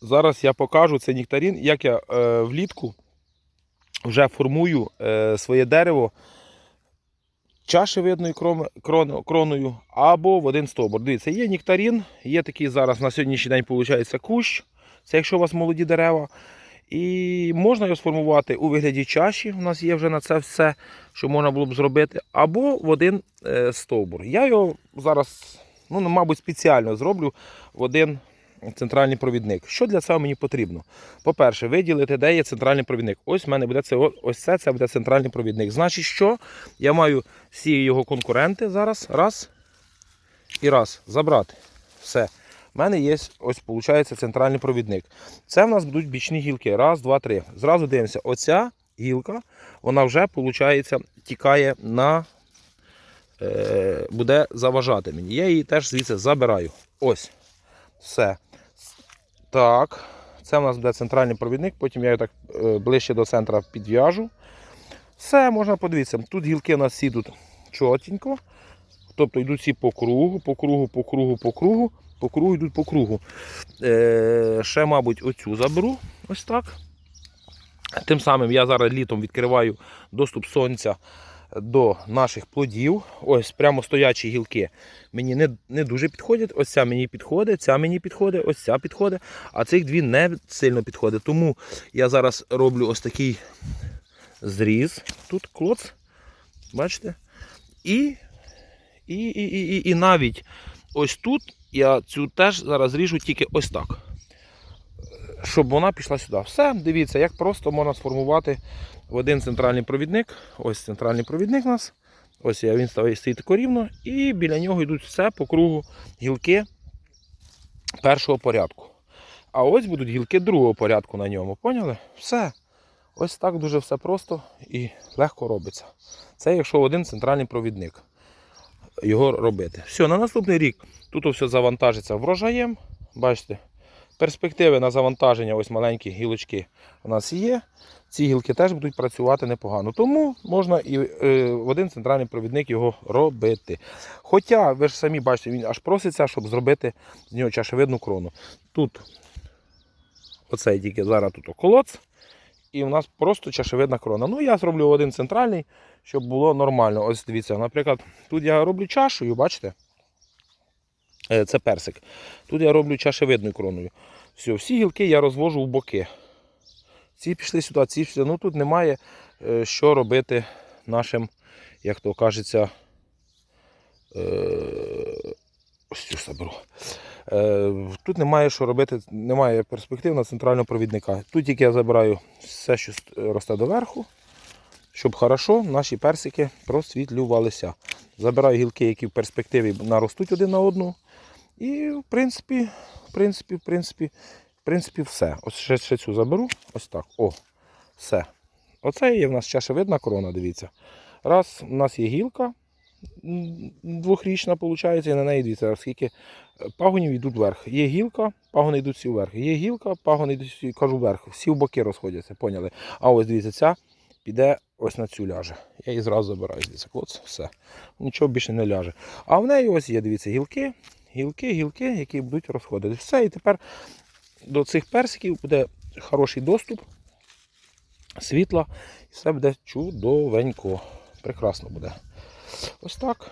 зараз я покажу цей нектарин, як я е, влітку вже формую е, своє дерево чашевидною крон- кроною або в один стовбур. Дивіться, є нектарин, є такий зараз на сьогоднішній день виходить кущ. Це якщо у вас молоді дерева. І можна його сформувати у вигляді чаші. У нас є вже на це все, що можна було б зробити, або в один е, стовбур. Я його зараз, ну, мабуть, спеціально зроблю в один центральний провідник. Що для цього мені потрібно? По-перше, виділити, де є центральний провідник. Ось в мене буде це, ось це, це буде центральний провідник. Значить, що я маю всі його конкуренти зараз. Раз і раз. Забрати. Все. У мене є ось, виходить, центральний провідник. Це в нас будуть бічні гілки. Раз, два, три. Зразу дивимося, оця гілка, вона вже, виходить, тікає на. Е, буде заважати мені. Я її теж звідси забираю. Ось. Все. Так. Це в нас буде центральний провідник, потім я його так е, ближче до центра підв'яжу. Все, можна подивитися. Тут гілки у нас тут чотенько. Тобто йдуть всі по кругу, по кругу, по кругу, по кругу, по кругу йдуть по кругу. Е, ще, мабуть, оцю заберу. Ось так. Тим самим я зараз літом відкриваю доступ сонця до наших плодів. Ось прямо стоячі гілки мені не, не дуже підходять. Ось ця мені підходить, ця мені підходить, ось ця підходить. А цих дві не сильно підходить. Тому я зараз роблю ось такий зріз. Тут клоц. Бачите? І, і, і, і, і, навіть ось тут я цю теж зараз ріжу тільки ось так. Щоб вона пішла сюди. Все, дивіться, як просто можна сформувати в один центральний провідник. Ось центральний провідник у нас. Ось він стоїть тако рівно, і біля нього йдуть все по кругу гілки першого порядку. А ось будуть гілки другого порядку на ньому. Поняли? Все. Ось так дуже все просто і легко робиться. Це якщо один центральний провідник його робити. Все, на наступний рік тут все завантажиться врожаєм. Бачите, перспективи на завантаження, ось маленькі гілочки у нас є. Ці гілки теж будуть працювати непогано. Тому можна і е, в один центральний провідник його робити. Хоча, ви ж самі бачите, він аж проситься, щоб зробити з нього чашевидну крону. Тут оцей тільки зараз тут околоц. І у нас просто чашевидна крона. Ну, я зроблю один центральний, щоб було нормально. Ось дивіться, наприклад, тут я роблю чашею, бачите? Е, Це персик. Тут я роблю чашевидною кроною. Все, всі гілки я розвожу в боки. Ці пішли сюди, ці пішли. Ну тут немає е, що робити нашим, як то кажеться, заберу. Е, Тут немає що робити, немає перспектив на центрального провідника. Тут тільки я забираю все, що росте доверху, щоб хорошо наші персики просвітлювалися. Забираю гілки, які в перспективі наростуть один на одну. І в принципі, в принципі, в принципі, в принципі, все. Ось ще, ще цю заберу. Ось так. О, все. Оце є в нас чашевидна корона, дивіться. Раз, у нас є гілка двохрічна, виходить, і на неї дивіться, оскільки пагонів йдуть вверх. Є гілка, пагони йдуть всі вверх. Є гілка, пагони йдуть кажу вверх. Всі в боки розходяться, поняли? А ось дивіться, ця піде ось на цю ляже. Я її зразу забираю. Дивіться, клоц, все. Нічого більше не ляже. А в неї ось є, дивіться, гілки, гілки, гілки, які будуть розходити. Все, і тепер до цих персиків буде хороший доступ, світла, і все буде чудовенько. Прекрасно буде. Ось так.